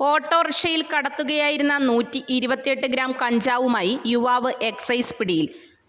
ഓട്ടോറിക്ഷയിൽ കടത്തുകയായിരുന്ന നൂറ്റി ഇരുപത്തിയെട്ട് ഗ്രാം കഞ്ചാവുമായി യുവാവ് എക്സൈസ് പിടിയിൽ.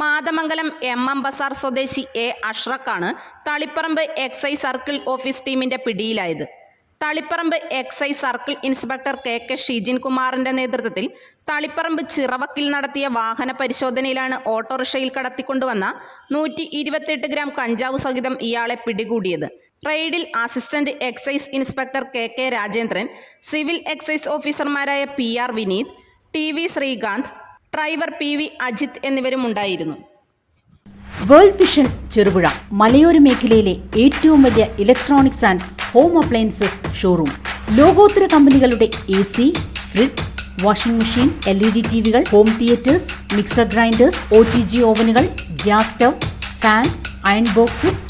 മാതമംഗലം എം എം ബസാർ സ്വദേശി എ അഷ്റഖാണ് തളിപ്പറമ്പ് എക്സൈസ് സർക്കിൾ ഓഫീസ് ടീമിന്റെ പിടിയിലായത്. Taliparamba excise circle inspector K K Shijin കുമാറിന്റെ നേതൃത്വത്തിൽ തളിപ്പറമ്പ് ചിറവക്കിൽ നടത്തിയ വാഹന പരിശോധനയിലാണ് ഓട്ടോറിക്ഷയിൽ കടത്തിക്കൊണ്ടുവന്ന നൂറ്റി ഗ്രാം കഞ്ചാവ് സഹിതം ഇയാളെ പിടികൂടിയത്. റെയ്ഡിൽ assistant excise inspector K K Rajendran civil excise ഓഫീസർമാരായ P R Vineeth T V Sreekanth driver P V Ajith എന്നിവരും ഉണ്ടായിരുന്നു. വേൾഡ് വിഷൻ ചെറുപുഴ മലയോര മേഖലയിലെ ഏറ്റവും വലിയ electronics and home appliances showroom. ലോകോത്തര കമ്പനികളുടെ A C fridge washing machine L E D T വികൾ home theatres mixer grinders O T G ഓവനുകൾ gas stove fan iron boxes